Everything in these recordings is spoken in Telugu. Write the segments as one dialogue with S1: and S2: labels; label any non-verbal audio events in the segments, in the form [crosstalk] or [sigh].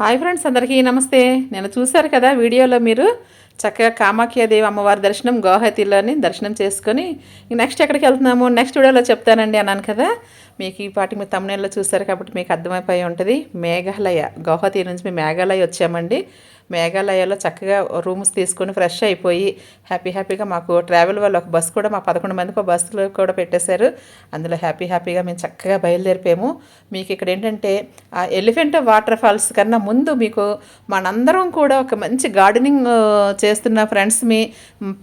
S1: హాయ్ ఫ్రెండ్స్ అందరికీ నమస్తే. నేను చూశారు కదా వీడియోలో మీరు చక్కగా కామాఖ్యాదేవి అమ్మవారి దర్శనం గౌహతిలోని దర్శనం చేసుకొని నెక్స్ట్ ఎక్కడికి వెళ్తున్నాము? నెక్స్ట్ వీడియోలో చెప్తానండి అన్నాను కదా. మీకు ఈ పాటి మీ తమిళలో చూశారు కాబట్టి మీకు అర్థమైపోయి ఉంటుంది. మేఘాలయ గౌహతి నుంచి మేము మేఘాలయ వచ్చామండి. మేఘాలయలో చక్కగా రూమ్స్ తీసుకొని ఫ్రెష్ అయిపోయి హ్యాపీ హ్యాపీగా మాకు ట్రావెల్ వాళ్ళు ఒక బస్సు కూడా మా పదకొండు మందికి ఒక బస్సులో కూడా పెట్టేశారు. అందులో హ్యాపీ హ్యాపీగా మేము చక్కగా బయలుదేరిపోయాము. మీకు ఇక్కడ ఏంటంటే ఆ ఎలిఫెంట్ వాటర్ ఫాల్స్ కన్నా ముందు మీకు మనందరం కూడా ఒక మంచి గార్డెనింగ్ చేస్తున్న ఫ్రెండ్స్ మీ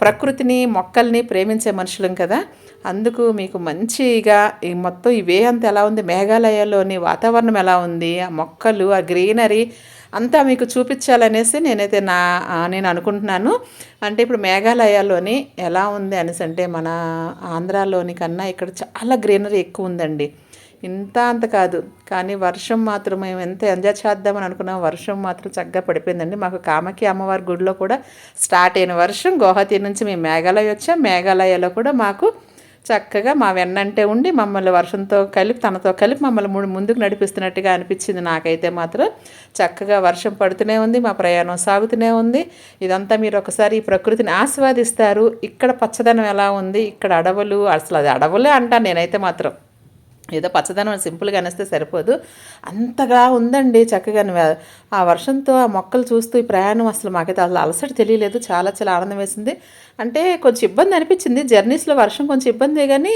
S1: ప్రకృతిని మొక్కల్ని ప్రేమించే మనుషులం కదా. అందుకు మీకు మంచిగా ఈ మొత్తం ఈ వే ఎలా ఉంది? మేఘాలయలోని వాతావరణం ఎలా ఉంది? ఆ మొక్కలు ఆ గ్రీనరీ అంతా మీకు చూపించాలనేసి నేనైతే నా నేను అనుకుంటున్నాను. అంటే ఇప్పుడు మేఘాలయలోని ఎలా ఉంది అనేసి అంటే మన ఆంధ్రాలోని కన్నా ఇక్కడ చాలా గ్రీనరీ ఎక్కువ ఉందండి. ఇంత అంత కాదు. కానీ వర్షం మాత్రం మేము ఎంత ఎంజాయ్ చేద్దామని అనుకున్నాం వర్షం మాత్రం చక్కగా పడిపోయిందండి. మాకు కామకి అమ్మవారి గుడిలో కూడా స్టార్ట్ అయిన వర్షం గౌహతి నుంచి మేము మేఘాలయ వచ్చాం. మేఘాలయలో కూడా మాకు చక్కగా మా వెన్నంటే ఉండి మమ్మల్ని వర్షంతో కలిపి తనతో కలిపి మమ్మల్ని ము- ముందుకు నడిపిస్తున్నట్టుగా అనిపించింది నాకైతే మాత్రం. చక్కగా వర్షం పడుతూనే ఉంది మా ప్రయాణం సాగుతూనే ఉంది. ఇదంతా మీరు ఒకసారి ఈ ప్రకృతిని ఆస్వాదిస్తారు. ఇక్కడ పచ్చదనం ఎలా ఉంది? ఇక్కడ అడవులు అసలు అది అడవులే అంటాను నేనైతే మాత్రం. ఏదో పచ్చదనం సింపుల్గా అనేస్తే సరిపోదు. అంతగా ఉందండి చక్కగా ఆ వర్షంతో ఆ మొక్కలు చూస్తూ ఈ ప్రయాణం అసలు మాకైతే అసలు అలసట తెలియలేదు. చాలా చాలా ఆనందం వేసింది. అంటే కొంచెం ఇబ్బంది అనిపించింది. జర్నీస్లో వర్షం కొంచెం ఇబ్బందే కానీ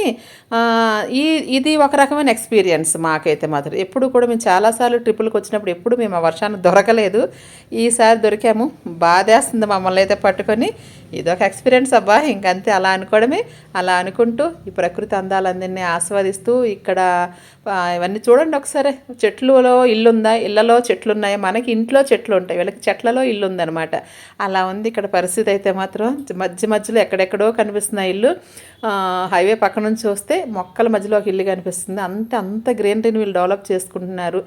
S1: ఈ ఇది ఒక రకమైన ఎక్స్పీరియన్స్ మాకైతే మాత్రం. ఎప్పుడు కూడా మేము చాలాసార్లు ట్రిప్పులకు వచ్చినప్పుడు ఎప్పుడు మేము ఆ వర్షాన్ని దొరకలేదు. ఈసారి దొరికాము. బాధేస్తుంది మమ్మల్ని అయితే పట్టుకొని. ఇదొక ఎక్స్పీరియన్స్ అబ్బా ఇంకంతే అలా అనుకోవడమే. అలా అనుకుంటూ ఈ ప్రకృతి అందాలన్నింటినీ ఆస్వాదిస్తూ ఇక్కడ ఇవన్నీ చూడండి ఒకసారి. చెట్లులో ఇల్లు ఉందా ఇళ్ళలో చెట్లు ఉన్నాయి మనకి ఇంట్లో చెట్లు ఉంటాయి వీళ్ళకి చెట్లలో ఇల్లు ఉందన్నమాట అలా ఉంది ఇక్కడ పరిస్థితి అయితే మాత్రం. మధ్య మధ్యలో ఎక్కడెక్కడో కనిపిస్తున్నాయి ఇల్లు. హైవే పక్క నుంచి వస్తే మొక్కల మధ్యలో ఒక ఇల్లు కనిపిస్తుంది. అంత అంత గ్రీనరీని వీళ్ళు డెవలప్ చేసుకుంటున్నారు.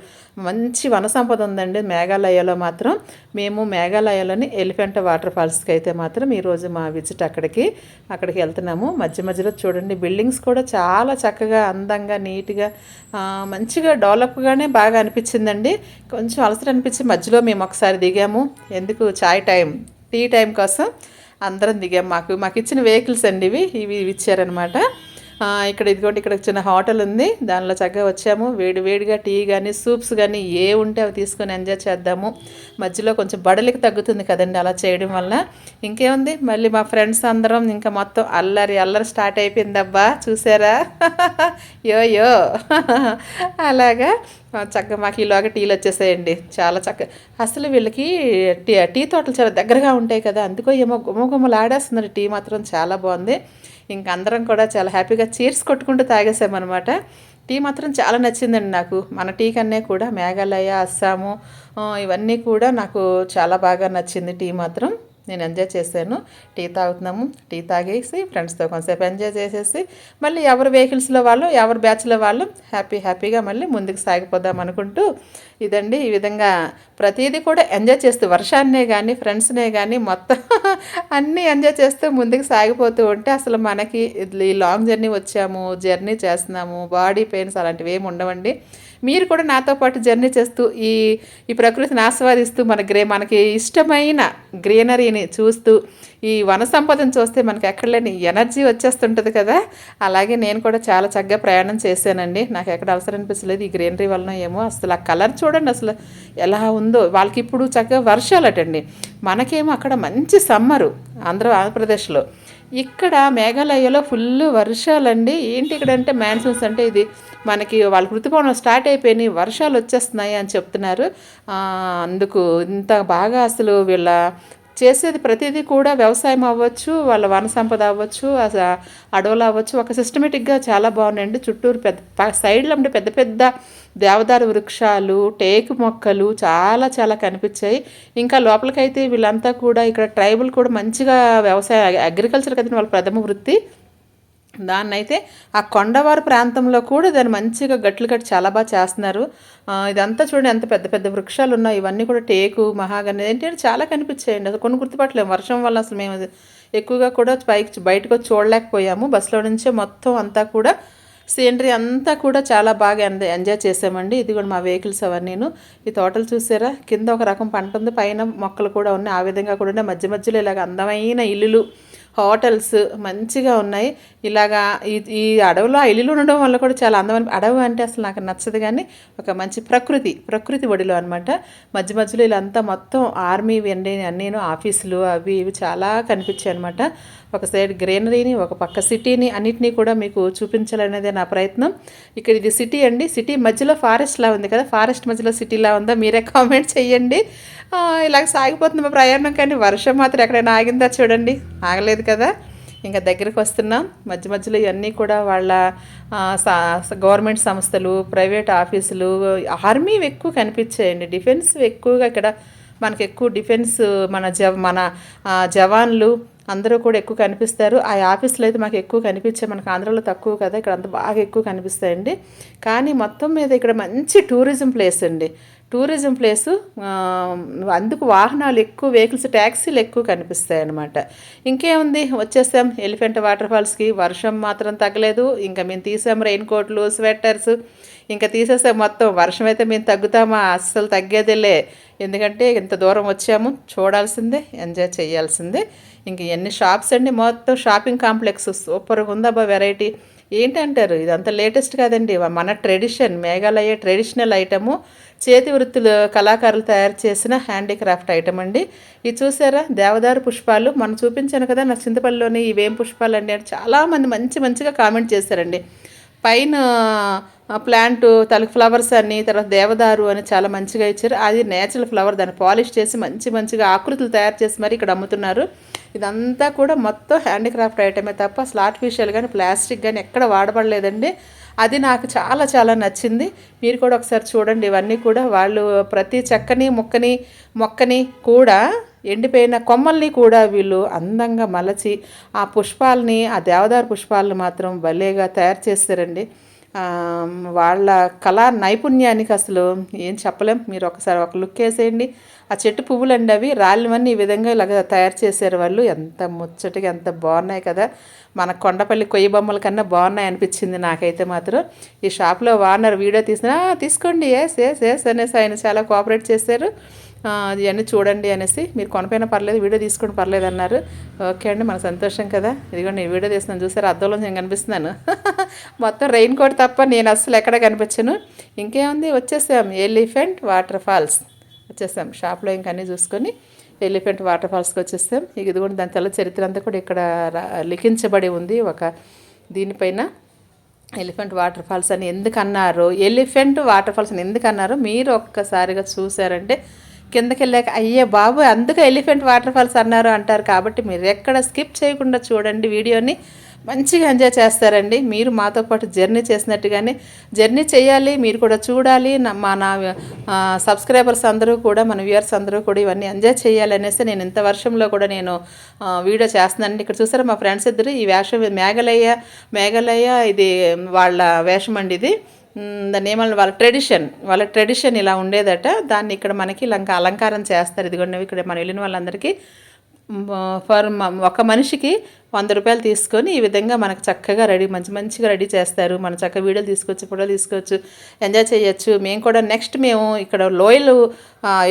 S1: మంచి వన సంపద ఉందండి మేఘాలయలో మాత్రం. మేము మేఘాలయలోని ఎలిఫెంట్ వాటర్ ఫాల్స్కి అయితే మాత్రం ఈరోజు మా విజిట్ అక్కడికి అక్కడికి వెళ్తున్నాము. మధ్య మధ్యలో చూడండి. బిల్డింగ్స్ కూడా చాలా చక్కగా అందంగా నీట్ నీట్గా మంచిగా డెవలప్గానే బాగా అనిపించిందండి. కొంచెం అలసట అనిపించి మధ్యలో మేము ఒకసారి దిగాము. ఎందుకు? చాయ్ టైం టీ టైం కోసం అందరం దిగాము మాకు మాకు ఇచ్చిన వెహికల్స్ అండి ఇవి. ఇవి ఇవి ఇచ్చారనమాట ఇక్కడ ఇదిగోండి ఇక్కడ చిన్న హోటల్ ఉంది. దానిలో చక్కగా వచ్చాము. వేడి వేడిగా టీ కానీ సూప్స్ కానీ ఏ ఉంటే అవి తీసుకొని ఎంజాయ్ చేద్దాము. మధ్యలో కొంచెం బడలికి తగ్గుతుంది కదండి అలా చేయడం వల్ల. ఇంకేముంది? మళ్ళీ మా ఫ్రెండ్స్ అందరం ఇంకా మొత్తం అల్లరి అల్లరి స్టార్ట్ అయిపోయిందబ్బా. చూసారా? [laughs] యో యో. [laughs] అలాగా. చక్కగా మాకు ఈలోగా టీలు వచ్చేసాయండి. చాలా చక్కగా అసలు వీళ్ళకి టీ టీ తోటలు చాలా దగ్గరగా ఉంటాయి కదా. అందుకో ఏమో గుమ్మ గుమ్మలు ఆడేస్తున్నారు టీ మాత్రం చాలా బాగుంది. ఇంక అందరం కూడా చాలా హ్యాపీగా చీర్స్ కొట్టుకుంటూ తాగేసామన్నమాట. టీ మాత్రం చాలా నచ్చిందండి నాకు. మన టీ కన్నా కూడా మేఘాలయ అస్సాము ఇవన్నీ కూడా నాకు చాలా బాగా నచ్చింది టీ మాత్రం. నేను ఎంజాయ్ చేశాను. టీ తాగుతున్నాము. టీ తాగేసి ఫ్రెండ్స్తో కొంతసేపు ఎంజాయ్ చేసేసి మళ్ళీ ఎవరి వెహికల్స్లో వాళ్ళు ఎవరి బ్యాచ్లో వాళ్ళు హ్యాపీ హ్యాపీగా మళ్ళీ ముందుకు సాగిపోదాం అనుకుంటూ ఇదండి. ఈ విధంగా ప్రతిదీ కూడా ఎంజాయ్ చేస్తూ వర్షాన్నే కానీ ఫ్రెండ్స్నే కానీ మొత్తం [laughs] అన్నీ ఎంజాయ్ చేస్తూ ముందుకు సాగిపోతూ ఉంటే అసలు మనకి ఈ లాంగ్ జర్నీ వచ్చాము జర్నీ చేస్తున్నాము బాడీ పెయిన్స్ అలాంటివి ఏమి ఉండవండి. మీరు కూడా నాతో పాటు జర్నీ చేస్తూ ఈ ఈ ప్రకృతిని ఆస్వాదిస్తూ మన గ్రే మనకి ఇష్టమైన గ్రీనరీని చూస్తూ ఈ వన సంపదను చూస్తే మనకి ఎక్కడ లేని ఎనర్జీ వచ్చేస్తుంటుంది కదా. అలాగే నేను కూడా చాలా చక్కగా ప్రయాణం చేశానండి. నాకు ఎక్కడ అవసరం అనిపించలేదు. ఈ గ్రీనరీ వలన ఏమో అసలు ఆ కలర్ చూడండి అసలు ఎలా ఉందో. వాళ్ళకి ఇప్పుడు చక్కగా వర్షాలు అటండి. మనకేమో అక్కడ మంచి సమ్మరు ఆంధ్ర ఆంధ్రప్రదేశ్లో. ఇక్కడ మేఘాలయలో ఫుల్ వర్షాలండి. ఏంటి ఇక్కడ అంటే మ్యాన్సూన్స్ అంటే ఇది మనకి వాళ్ళ ఋతుపవనం స్టార్ట్ అయిపోయినాయి వర్షాలు వచ్చేస్తున్నాయి అని చెప్తున్నారు. అందుకు ఇంత బాగా అసలు వీళ్ళ చేసేది ప్రతిదీ కూడా వ్యవసాయం అవ్వచ్చు వాళ్ళ వన సంపద అవ్వచ్చు అడవులు అవ్వచ్చు. ఒక సిస్టమేటిక్గా చాలా బాగున్నాయండి చుట్టూరు పెద్ద సైడ్లో ఉండే పెద్ద పెద్ద దేవదారు వృక్షాలు టేకు మొక్కలు చాలా చాలా కనిపించాయి. ఇంకా లోపలికైతే వీళ్ళంతా కూడా ఇక్కడ ట్రైబల్ కూడా మంచిగా వ్యవసాయ అగ్రికల్చర్ కదండి వాళ్ళ ప్రథమ వృత్తి. దాన్ని అయితే ఆ కొండవారి ప్రాంతంలో కూడా దాన్ని మంచిగా గట్లు కట్టి చాలా బాగా చేస్తున్నారు. ఇదంతా చూడండి ఎంత పెద్ద పెద్ద వృక్షాలు ఉన్నాయి ఇవన్నీ కూడా టేకు మహాగని ఏంటంటే చాలా కనిపించాయండి. అసలు కొన్ని గుర్తుపట్టలేము. వర్షం వల్ల అసలు మేము ఎక్కువగా కూడా పైకి బయటకు చూడలేకపోయాము. బస్సులో నుంచే మొత్తం అంతా కూడా సీనరీ అంతా కూడా చాలా బాగా ఎంజాయ్ ఎంజాయ్ చేసామండి. ఇది కూడా మా వెహికల్స్ అవన్నీను. ఈ తోటలు చూసారా? కింద ఒక రకం పంట ఉంది. పైన మొక్కలు కూడా ఉన్నాయి. ఆ విధంగా కూడా ఉన్నాయి. మధ్య మధ్యలో ఇలాగ అందమైన ఇల్లులు హోటల్స్ మంచిగా ఉన్నాయి. ఇలాగా ఈ ఈ అడవిలో ఇల్లులు ఉండడం వల్ల కూడా చాలా అందమైన అడవి అంటే అసలు నాకు నచ్చదు కానీ ఒక మంచి ప్రకృతి ప్రకృతి ఒడిలో అనమాట మధ్య మధ్యలో ఇలా అంతా మొత్తం ఆర్మీ వెండి అన్నీను ఆఫీసులు అవి ఇవి చాలా కనిపించాయి అనమాట ఒక సైడ్ గ్రీనరీని ఒక పక్క సిటీని అన్నిటినీ కూడా మీకు చూపించాలనేదే నా ప్రయత్నం. ఇక్కడ ఇది సిటీ అండి. సిటీ మధ్యలో ఫారెస్ట్లా ఉంది కదా ఫారెస్ట్ మధ్యలో సిటీలా ఉందా మీరే కామెంట్ చేయండి ఇలాగ సాగిపోతుంది మా ప్రయాణం కానీ వర్షం మాత్రం ఎక్కడైనా ఆగిందా చూడండి. ఆగలేదు కదా? ఇంకా దగ్గరికి వస్తున్నాం. మధ్య మధ్యలో ఇవన్నీ కూడా వాళ్ళ స- గవర్నమెంట్ సంస్థలు ప్రైవేట్ ఆఫీసులు ఆర్మీ ఎక్కువ కనిపించాయండి. డిఫెన్స్ ఎక్కువగా ఇక్కడ మనకి ఎక్కువ డిఫెన్స్ మన జ మన జవాన్లు అందరూ కూడా ఎక్కువ కనిపిస్తారు. ఆ ఆఫీసులు అయితే మాకు ఎక్కువ కనిపించాయి. మనకు ఆంధ్రాలో తక్కువ కదా? ఇక్కడ అంత బాగా ఎక్కువ కనిపిస్తాయండి. కానీ మొత్తం మీద ఇక్కడ మంచి టూరిజం ప్లేస్ అండి. టూరిజం ప్లేసు అందుకు వాహనాలు ఎక్కువ వెహికల్స్ ట్యాక్సీలు ఎక్కువ కనిపిస్తాయి అన్నమాట ఇంకేముంది? వచ్చేసాం ఎలిఫెంట్ వాటర్ ఫాల్స్కి. వర్షం మాత్రం తగ్గలేదు. ఇంకా మేము తీసాం రెయిన్ కోట్లు స్వెటర్స్. ఇంకా తీసేసాం మొత్తం. వర్షం అయితే మేము తగ్గుతామా? అస్సలు తగ్గేదేలే. ఎందుకంటే ఇంత దూరం వచ్చాము. చూడాల్సిందే ఎంజాయ్ చేయాల్సిందే. ఇంక ఎన్ని షాప్స్ అండి? మొత్తం షాపింగ్ కాంప్లెక్స్. సూపర్గా ఉందబ్బా వెరైటీ. ఏంటంటారు? ఇదంతా లేటెస్ట్ కాదండి. మన ట్రెడిషన్ మేఘాలయ ట్రెడిషనల్ ఐటము చేతి వృత్తులు కళాకారులు తయారు చేసిన హ్యాండీక్రాఫ్ట్ ఐటమ్ అండి. ఇది చూసారా? దేవదారు పుష్పాలు. మనం చూపించాను కదా నా చింతపల్లిలోని ఇవేం పుష్పాలు అండి అని చాలామంది మంచి మంచిగా కామెంట్ చేశారండి. పైన ప్లాంట్ తలకు ఫ్లవర్స్ అని తర్వాత దేవదారు అని చాలా మంచిగా ఇచ్చారు. అది నేచురల్ ఫ్లవర్ దాన్ని పాలిష్ చేసి మంచి మంచిగా ఆకృతులు తయారు చేసి మరి ఇక్కడ అమ్ముతున్నారు. ఇదంతా కూడా మొత్తం హ్యాండిక్రాఫ్ట్ ఐటమే తప్ప అసలు ఆర్టిఫిషియల్ కానీ ప్లాస్టిక్ కానీ ఎక్కడ వాడబడలేదండి. అది నాకు చాలా చాలా నచ్చింది. మీరు కూడా ఒకసారి చూడండి. ఇవన్నీ కూడా వాళ్ళు ప్రతి చెక్కని ముక్కని మొక్కని కూడా ఎండిపోయిన కొమ్మల్ని కూడా వీళ్ళు అందంగా మలచి ఆ పుష్పాలని ఆ దేవదారు పుష్పాలను మాత్రం భలేగా తయారు చేస్తారండి. వాళ్ళ కళా నైపుణ్యానికి అసలు ఏం చెప్పలేం. మీరు ఒకసారి ఒక లుక్ వేసేయండి. ఆ చెట్టు పువ్వులు అండి అవి. రాళ్ళవన్నీ ఈ విధంగా ఇలాగ తయారు చేశారు వాళ్ళు. ఎంత ముచ్చటగా ఎంత బాగున్నాయి కదా. మన కొండపల్లి కొయ్య బొమ్మల కన్నా బాగున్నాయి అనిపించింది నాకైతే మాత్రం. ఈ షాప్లో ఓనర్ వీడియో తీసిన తీసుకోండి. ఎస్ ఎస్ ఎస్ అనేసి ఆయన చాలా కోఆపరేట్ చేశారు. ఇవన్నీ చూడండి అనేసి మీరు కొనపోయినా పర్లేదు వీడియో తీసుకొని పర్లేదు అన్నారు. ఓకే అండి మన సంతోషం కదా. ఇదిగోండి నేను వీడియో తీస్తున్నాను. చూసారు అద్దంలో నేను కనిపిస్తున్నాను. [laughs] మొత్తం రెయిన్ కోట్ తప్ప నేను అస్సలు ఎక్కడ కనిపించను. ఇంకేముంది వచ్చేసాం. ఎలిఫెంట్ వాటర్ ఫాల్స్ వచ్చేసాం. షాప్లో ఇంకా అన్నీ చూసుకొని ఎలిఫెంట్ వాటర్ ఫాల్స్కి వచ్చేసాం. ఇక ఇది కూడా దాని తెల్ల చరిత్ర అంతా కూడా ఇక్కడ లిఖించబడి ఉంది. ఒక దీనిపైన ఎలిఫెంట్ వాటర్ ఫాల్స్ అని ఎందుకు అన్నారు ఎలిఫెంట్ వాటర్ ఫాల్స్ అని ఎందుకు అన్నారు మీరు ఒక్కసారిగా చూసారంటే కిందకి వెళ్ళాక అయ్యే బాబు అందుకే ఎలిఫెంట్ వాటర్ ఫాల్స్ అన్నారు అంటారు. కాబట్టి మీరు ఎక్కడ స్కిప్ చేయకుండా చూడండి వీడియోని. మంచిగా ఎంజాయ్ చేస్తారండి. మీరు మాతో పాటు జర్నీ చేసినట్టుగానే జర్నీ చేయాలి మీరు కూడా చూడాలి. నా- మా నా సబ్స్క్రైబర్స్ అందరూ కూడా మన వ్యూయర్స్ అందరూ కూడా ఇవన్నీ ఎంజాయ్ చేయాలనేసి నేను ఇంత వర్షంలో కూడా నేను వీడియో చేస్తున్నానండి. ఇక్కడ చూసారా మా ఫ్రెండ్స్ ఇద్దరు? ఈ వేషం మేఘలయ్య మేఘలయ్య ఇది వాళ్ళ వేషం అండి ఇది. దాన్ని ఏమన్నా వాళ్ళ ట్రెడిషన్ వాళ్ళ ట్రెడిషన్ ఇలా ఉండేదట. దాన్ని ఇక్కడ మనకి లంక అలంకారం చేస్తారు. ఇదిగోండి ఇక్కడ మనం వెళ్ళిన వాళ్ళందరికీ ఫర్ ఒక మనిషికి వంద రూపాయలు తీసుకొని ఈ విధంగా మనకు చక్కగా రెడీ మంచి మంచిగా రెడీ చేస్తారు. మన చక్కగా వీడియోలు తీసుకోవచ్చు ఫోటోలు తీసుకోవచ్చు ఎంజాయ్ చేయొచ్చు. మేము కూడా నెక్స్ట్ మేము ఇక్కడ లోయలు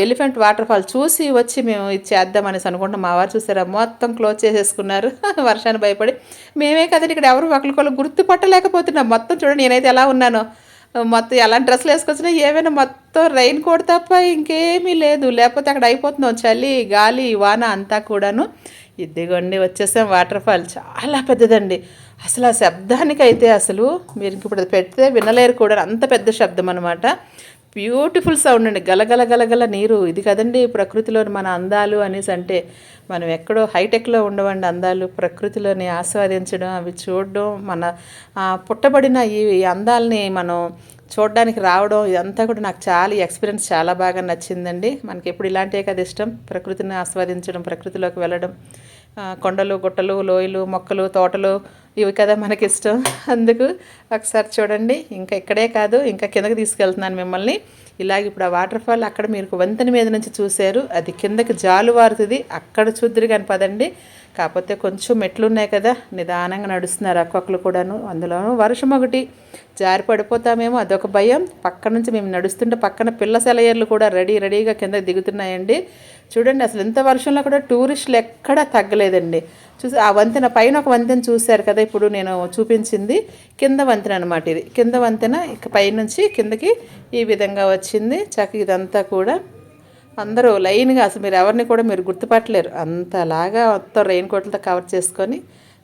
S1: ఎలిఫెంట్ వాటర్ ఫాల్ చూసి వచ్చి మేము ఇది చేద్దాం అనేసి అనుకుంటాం మా వారు చూసారా మొత్తం క్లోజ్ చేసేసుకున్నారు. [laughs] వర్షాన్ని భయపడి. మేమే కదండి ఇక్కడ ఎవరు ఒకరికొకరు గుర్తుపట్టలేకపోతున్నాం. మొత్తం చూడండి నేనైతే ఎలా ఉన్నానో. మొత్తం ఎలాంటి డ్రెస్సులు వేసుకొచ్చినా ఏమైనా మొత్తం రెయిన్ కోట్ తప్ప ఇంకేమీ లేదు. లేకపోతే అక్కడ అయిపోతున్నాం చలి గాలి వాన అంతా కూడాను. ఇదిగోండి వచ్చేసాం వాటర్ ఫాల్ చాలా పెద్దదండి. అసలు ఆ శబ్దానికైతే అసలు మీరు ఇప్పుడు పెడితే వినలేరు కూడా. అంత పెద్ద శబ్దం అనమాట బ్యూటిఫుల్ సౌండ్ అండి. గలగల గలగల నీరు. ఇది కదండి ప్రకృతిలోని మన అందాలు అనేసి అంటే మనం ఎక్కడో హైటెక్లో ఉండవండి అందాలు. ప్రకృతిలోని ఆస్వాదించడం అవి చూడడం మన పుట్టబడిన ఈ అందాలని మనం చూడడానికి రావడం ఇదంతా కూడా నాకు చాలా ఎక్స్పీరియన్స్ చాలా బాగా నచ్చిందండి. మనకి ఎప్పుడు ఇలాంటివే కదా ఇష్టం. ప్రకృతిని ఆస్వాదించడం ప్రకృతిలోకి వెళ్ళడం. కొండలు గుట్టలు లోయలు మొక్కలు తోటలు ఇవి కదా మనకిష్టం. అందుకు ఒకసారి చూడండి. ఇంకా ఇక్కడే కాదు ఇంకా కిందకి తీసుకెళ్తున్నాను మిమ్మల్ని. ఇలాగ ఇప్పుడు ఆ వాటర్ ఫాల్ అక్కడ మీరు వంతెన మీద నుంచి చూశారు. అది కిందకి జాలు వారుతుంది అక్కడ చూద్దరు కానీ పదండి. కాకపోతే కొంచెం మెట్లు ఉన్నాయి కదా నిదానంగా నడుస్తున్నారు అక్కొక్కలు కూడాను. అందులోనూ వర్షం ఒకటి జారి పడిపోతామేమో అదొక భయం. పక్క నుంచి మేము నడుస్తుంటే పక్కన పిల్ల సెలయర్లు కూడా రెడీ రెడీగా కింద దిగుతున్నాయండి. చూడండి అసలు ఇంత వర్షంలో కూడా టూరిస్టులు ఎక్కడా తగ్గలేదండి. చూసి ఆ వంతెన పైన ఒక వంతెన చూశారు కదా ఇప్పుడు నేను చూపించింది. కింద వంతెన అనమాట ఇది. కింద వంతెన ఇక పైనుంచి కిందకి ఈ విధంగా వచ్చింది. చక్క ఇదంతా కూడా అందరూ లైన్గా అసలు మీరు ఎవరిని కూడా మీరు గుర్తుపట్టలేరు. అంతలాగా మొత్తం రెయిన్ కోట్లతో కవర్ చేసుకొని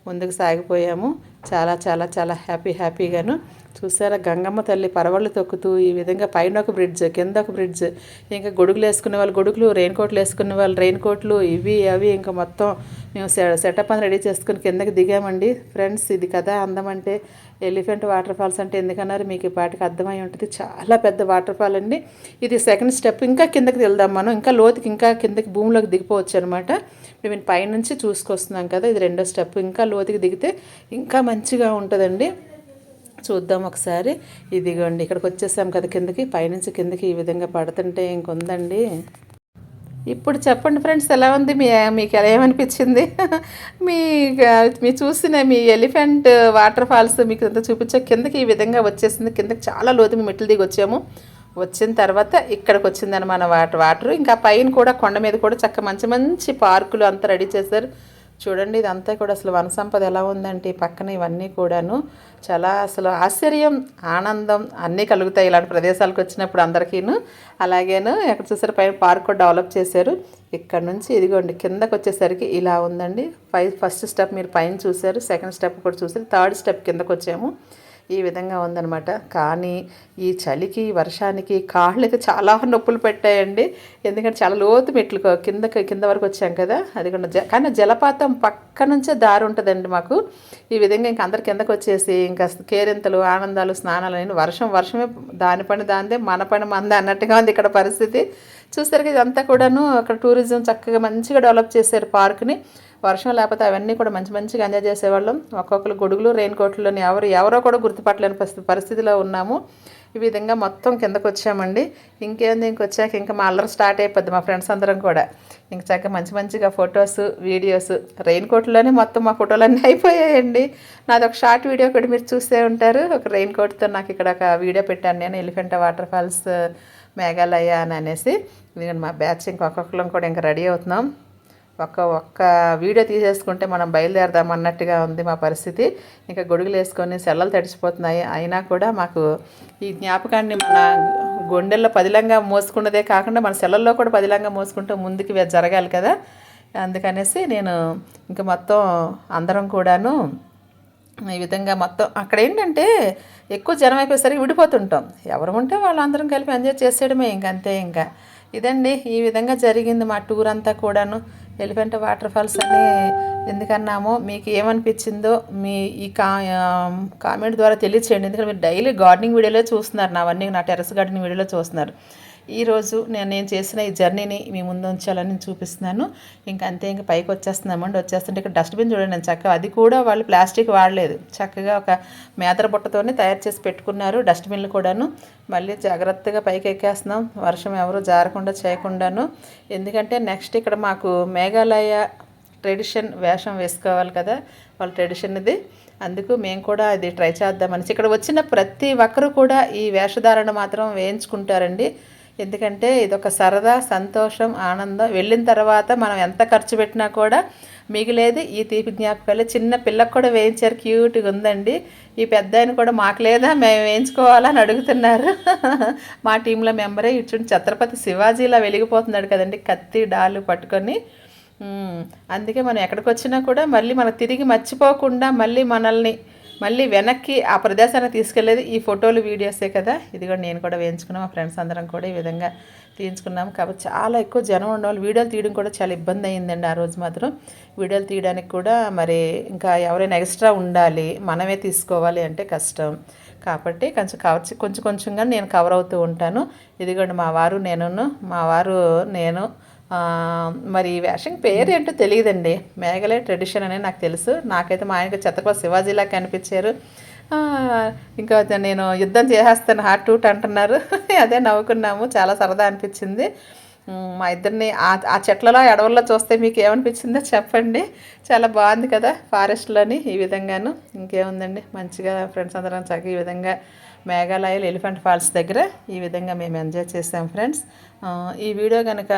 S1: ముందుకు సాగిపోయాము. చాలా చాలా చాలా హ్యాపీ హ్యాపీగాను. చూసారా? గంగమ్మ తల్లి పరవళ్ళు తొక్కుతూ ఈ విధంగా పైన ఒక బ్రిడ్జ్ కింద ఒక బ్రిడ్జ్. ఇంకా గొడుగులు వేసుకునే వాళ్ళు గొడుగులు రెయిన్ కోట్లు వేసుకునే వాళ్ళు రెయిన్ కోట్లు ఇవి అవి ఇంకా మొత్తం మేము సెటప్ అని రెడీ చేసుకుని కిందకి దిగామండి. ఫ్రెండ్స్ ఇది కదా అందం అంటే ఎలిఫెంట్ వాటర్ ఫాల్స్ అంటే ఎందుకన్నారు? మీకు ఈ పాటికి అర్థమై ఉంటుంది. చాలా పెద్ద వాటర్ ఫాల్ అండి. ఇది సెకండ్ స్టెప్ ఇంకా కిందకి వెళ్దాం మనం. ఇంకా లోతుకి ఇంకా కిందకి భూమిలోకి దిగిపోవచ్చు అనమాట మేము పైనుంచి చూసుకొస్తున్నాం కదా ఇది రెండో స్టెప్ ఇంకా లోతుకి దిగితే ఇంకా మంచిగా ఉంటుందండి. చూద్దాం ఒకసారి. ఇదిగోండి ఇక్కడికి వచ్చేసాం కదా కిందకి పైనుంచి కిందకి ఈ విధంగా పడుతుంటే ఇంకొందండి. ఇప్పుడు చెప్పండి ఫ్రెండ్స్ ఎలా ఉంది? మీ మీకు ఎలా ఏమనిపించింది? [laughs] మీ మీ చూసిన మీ ఎలిఫెంట్ వాటర్ ఫాల్స్ మీకు అంతా చూపించే కిందకి ఈ విధంగా వచ్చేసింది. కిందకి చాలా లోతు మేము మెట్లు దిగి వచ్చాము. వచ్చిన తర్వాత ఇక్కడికి వచ్చిందనమాట వాటర్ వాటర్. ఇంకా పైన కూడా కొండ మీద కూడా చక్క మంచి మంచి పార్కులు అంతా రెడీ చేశారు. చూడండి ఇదంతా కూడా అసలు వన సంపద ఎలా ఉందంటే పక్కన ఇవన్నీ కూడాను చాలా అసలు ఆశ్చర్యం ఆనందం అన్నీ కలుగుతాయి ఇలాంటి ప్రదేశాలకు వచ్చినప్పుడు అందరికీను. అలాగేను ఎక్కడ చూసారు పైన పార్క్ కూడా డెవలప్ చేశారు. ఇక్కడ నుంచి ఇదిగోండి కిందకు వచ్చేసరికి ఇలా ఉందండి. ఫై ఫస్ట్ స్టెప్ మీరు పైన చూశారు సెకండ్ స్టెప్ కూడా చూసారు థర్డ్ స్టెప్ కిందకు వచ్చాము. ఈ విధంగా ఉందనమాట కానీ ఈ చలికి వర్షానికి కాళ్ళు అయితే చాలా నొప్పులు పెట్టాయండి. ఎందుకంటే చాలా లోతు మెట్లు కిందకి కింద వరకు వచ్చాం కదా. అది కూడా జ కానీ జలపాతం పక్క నుంచే దారి ఉంటుందండి మాకు. ఈ విధంగా ఇంకా అందరి కిందకు వచ్చేసి ఇంకా కేరింతలు ఆనందాలు స్నానాలు అని వర్షం వర్షమే దాని పని దాందే మన పని మందే అన్నట్టుగా ఉంది ఇక్కడ పరిస్థితి. చూస్తారు ఇదంతా కూడాను అక్కడ టూరిజం చక్కగా మంచిగా డెవలప్ చేశారు పార్క్ని. వర్షం లేకపోతే అవన్నీ కూడా మంచి మంచిగా ఎంజాయ్ చేసేవాళ్ళం. ఒక్కొక్కరు గొడుగులు రెయిన్ కోట్లని ఎవరు ఎవరో కూడా గుర్తుపట్టలేని పరిస్థితిలో ఉన్నాము. ఈ విధంగా మొత్తం కిందకు వచ్చామండి. ఇంకేంది ఇంకొచ్చాక ఇంకా మా అల్లరి స్టార్ట్ అయిపోద్ది మా ఫ్రెండ్స్ అందరం కూడా. ఇంక చక్కగా మంచి మంచిగా ఫొటోస్ వీడియోస్ రెయిన్ కోట్లోనే మొత్తం మా ఫోటోలన్నీ [laughs] అయిపోయాయండి. నాది ఒక షార్ట్ వీడియో కూడా మీరు చూసే ఉంటారు. ఒక రెయిన్ కోట్తో నాకు ఇక్కడ ఒక వీడియో పెట్టాను నేను ఎలిఫెంట్ వాటర్ ఫాల్స్ మేఘాలయ అని అనేసి. మా బ్యాచ్ ఇంకొకళ్ళం కూడా ఇంకా రెడీ అవుతున్నాం. ఒక్క ఒక్క వీడియో తీసేసుకుంటే మనం బయలుదేరదాం అన్నట్టుగా ఉంది మా పరిస్థితి. ఇంకా గొడుగులు వేసుకొని సెల్లలు తడిచిపోతున్నాయి అయినా కూడా మాకు ఈ జ్ఞాపకాన్ని మన గుండెల్లో పదిలంగా మోసుకున్నదే కాకుండా మన సెల్లల్లో కూడా పదిలంగా మోసుకుంటూ ముందుకు జరగాలి కదా. అందుకనేసి నేను ఇంకా మొత్తం అందరం కూడాను ఈ విధంగా మొత్తం అక్కడ ఏంటంటే ఎక్కువ జనం అయిపోయేసరికి విడిపోతుంటాం. ఎవరు ఉంటే వాళ్ళందరం కలిపి ఎంజాయ్ చేసేయడమే ఇంక అంతే ఇంకా. ఇదండి ఈ విధంగా జరిగింది మా టూర్ అంతా కూడాను. ఎలిఫెంట్ వాటర్ ఫాల్స్ అని ఎందుకన్నామో మీకు ఏమనిపించిందో మీ ఈ కా కామెంట్ ద్వారా తెలియచేయండి. ఎందుకంటే మీరు డైలీ గార్డెనింగ్ వీడియోలో చూస్తున్నారు. నావన్నీ నా టెరస్ గార్డెనింగ్ వీడియోలో చూస్తున్నారు. ఈరోజు నేను నేను చేసిన ఈ జర్నీని మీ ముందు ఉంచాలని చూపిస్తున్నాను. ఇంకా అంతే ఇంకా పైకి వచ్చేస్తున్నామండి వచ్చేస్తుంటే ఇక్కడ డస్ట్బిన్ చూడండి నేను చక్కగా. అది కూడా వాళ్ళు ప్లాస్టిక్ వాడలేదు. చక్కగా ఒక మేదర బుట్టతోనే తయారు చేసి పెట్టుకున్నారు డస్ట్బిన్లు కూడాను. మళ్ళీ జాగ్రత్తగా పైకి ఎక్కేస్తున్నాం. వర్షం ఎవరు జారకుండా చేయకుండాను. ఎందుకంటే నెక్స్ట్ ఇక్కడ మాకు మేఘాలయ ట్రెడిషన్ వేషం వేసుకోవాలి కదా వాళ్ళ ట్రెడిషన్ ఇది. అందుకు మేము కూడా అది ట్రై చేద్దామని ఇక్కడ వచ్చిన ప్రతి ఒక్కరు కూడా ఈ వేషధారణ మాత్రం వేయించుకుంటారండి. ఎందుకంటే ఇదొక సరదా సంతోషం ఆనందం. వెళ్ళిన తర్వాత మనం ఎంత ఖర్చు పెట్టినా కూడా మిగిలేదు ఈ తీపి జ్ఞాపకాలు. చిన్న పిల్లకు కూడా వేయించారు. క్యూట్గా ఉందండి. ఈ పెద్ద ఆయన కూడా మాకు లేదా మేము వేయించుకోవాలని అడుగుతున్నారు. [laughs] మా టీంలో మెంబరే ఇచ్చుండి ఛత్రపతి శివాజీలా వెలిగిపోతున్నాడు కదండి. కత్తి డాలు పట్టుకొని. అందుకే మనం ఎక్కడికి వచ్చినా కూడా మళ్ళీ మనకు తిరిగి మర్చిపోకుండా మళ్ళీ మనల్ని మళ్ళీ వెనక్కి ఆ ప్రదేశానికి తీసుకెళ్ళేది ఈ ఫోటోలు వీడియోసే కదా. ఇది కూడా నేను కూడా వేయించుకున్నాం మా ఫ్రెండ్స్ అందరం కూడా ఈ విధంగా తీయించుకున్నాం. కాబట్టి చాలా ఎక్కువ జనం ఉండేవాళ్ళు. వీడియోలు తీయడం కూడా చాలా ఇబ్బంది అయ్యిందండి ఆ రోజు మాత్రం. వీడియోలు తీయడానికి కూడా మరి ఇంకా ఎవరైనా ఎక్స్ట్రా ఉండాలి మనమే తీసుకోవాలి అంటే కష్టం. కాబట్టి కొంచెం కవర్ కొంచెం కొంచెంగా నేను కవర్ అవుతూ ఉంటాను. ఇదిగోండి మా వారు నేను మా వారు నేను మరి వేషం పేరు ఏంటో తెలియదండి. మేఘలే ట్రెడిషన్ అనేది నాకు తెలుసు. నాకైతే మా ఆయనకు చెత్తపా శివాజీలా కనిపించారు ఇంకా నేను యుద్ధం చేసేస్తాను హార్ట్ టూట్ అంటున్నారు. [laughs] అదే నవ్వుకున్నాము. చాలా సరదా అనిపించింది. మా ఇద్దరిని ఆ చెట్లలో అడవుల్లో చూస్తే మీకు ఏమనిపించిందో చెప్పండి. చాలా బాగుంది కదా ఫారెస్ట్లోని ఈ విధంగాను. ఇంకేముందండి? మంచిగా ఫ్రెండ్స్ అందరం చక్కగా ఈ విధంగా మేఘాలయలు ఎలిఫెంట్ ఫాల్స్ దగ్గర ఈ విధంగా మేము ఎంజాయ్ చేసాం ఫ్రెండ్స్. ఈ వీడియో కనుక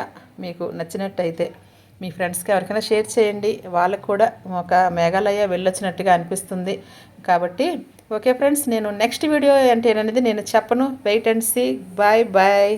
S1: మీకు నచ్చినట్టయితే మీ ఫ్రెండ్స్కి ఎవరికైనా షేర్ చేయండి. వాళ్ళకు కూడా ఒక మేఘాలయ వెళ్ళొచ్చినట్టుగా అనిపిస్తుంది. కాబట్టి ఓకే ఫ్రెండ్స్ నేను నెక్స్ట్ వీడియో అంటే అనేది నేను చెప్పను. Wait and see. Bye bye.